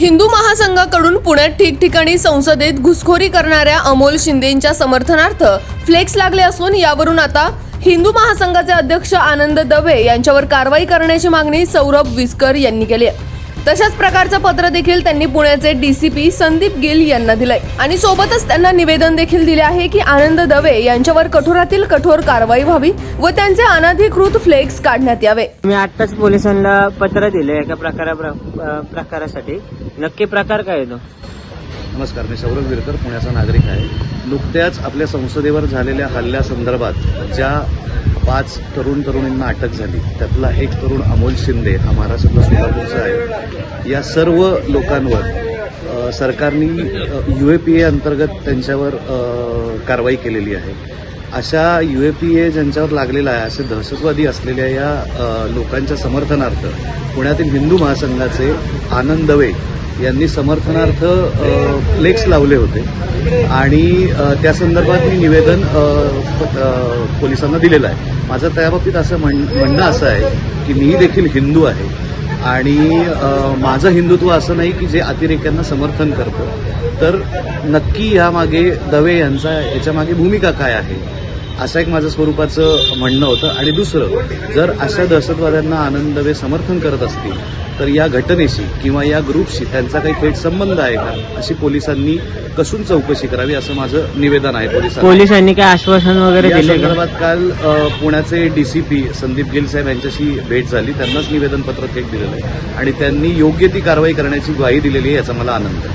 हिंदू महासंघाकडून पुण्यात ठिकठिकाणी संसदेत घुसखोरी करणाऱ्या अमोल शिंदेंच्या समर्थनार्थ फ्लेक्स लागले असून यावरून आता हिंदू महासंघाचे अध्यक्ष आनंद दवे यांच्यावर कारवाई करण्याची मागणी सौरभ विस्कर यांनी केली आहे. तशाच प्रकारचं पत्र देखील त्यांनी पुण्याचे डीसीपी संदीप गिल यांना दिलंय. आणि सोबतच त्यांना निवेदन देखील दिले आहे की आनंद दवे यांच्यावर कठोरातील कठोर कारवाई व्हावी व त्यांचे अनधिकृत फ्लेक्स काढण्यात यावे. मी आत्ताच पोलिसांना पत्र दिले एका प्रकारा प्रकारासाठी. नक्की प्रकार काय येतो नमस्कार मी सौरभ विरकर पुण्याचा नागरिक आहे. नुकत्याच आपल्या संसदेवर झालेल्या हल्ल्यासंदर्भात ज्या पाच तरुण तरुणींना अटक झाली त्यातला एक तरुण अमोल शिंदे हा महाराष्ट्रातला सोलापूरचा आहे. या सर्व लोकांवर सरकारनी सरकारने यू ए पी ए अंतर्गत त्यांच्यावर कारवाई केलेली आहे. अशा यू ए पी ए ज्यांच्यावर लागलेला आहे असे दहशतवादी असलेल्या या लोकांच्या समर्थनार्थ पुण्यातील हिंदू महासंघाचे आनंद वेग यांनी समर्थनार्थ फ्लेक्स लावले होते. आणि त्या संदर्भात मी निवेदन प- पोलिसांना दिलेलं आहे. माझं त्याबाबतीत असं म्हण म्हणणं असं आहे की मी देखील हिंदू आहे. आणि माझं हिंदुत्व असं नाही की जे अतिरेक्यांना समर्थन करतं. तर नक्की यामागे दवे यांचा याच्यामागे भूमिका काय आहे? असं एक माझं स्वरूपाचं म्हणणं होतं. आणि दुसरं जर अशा दहशतवाद्यांना आनंद दवे समर्थन करत असतील तर या घटनेशी किंवा या ग्रुपशी त्यांचा काही थेट संबंध आहे का? अशी पोलिसांनी कसून चौकशी करावी असं माझं निवेदन आहे पोलिसांना. पोलिसांनी काय आश्वासन वगैरे या दिले संदर्भात काल अ, पुण्याचे डीसीपी संदीप गिल साहेब यांच्याशी भेट झाली. त्यांनाच निवेदन पत्र थेट दिलेलं आहे. आणि त्यांनी योग्य ती कारवाई करण्याची ग्वाही दिलेली आहे याचा मला आनंद आहे.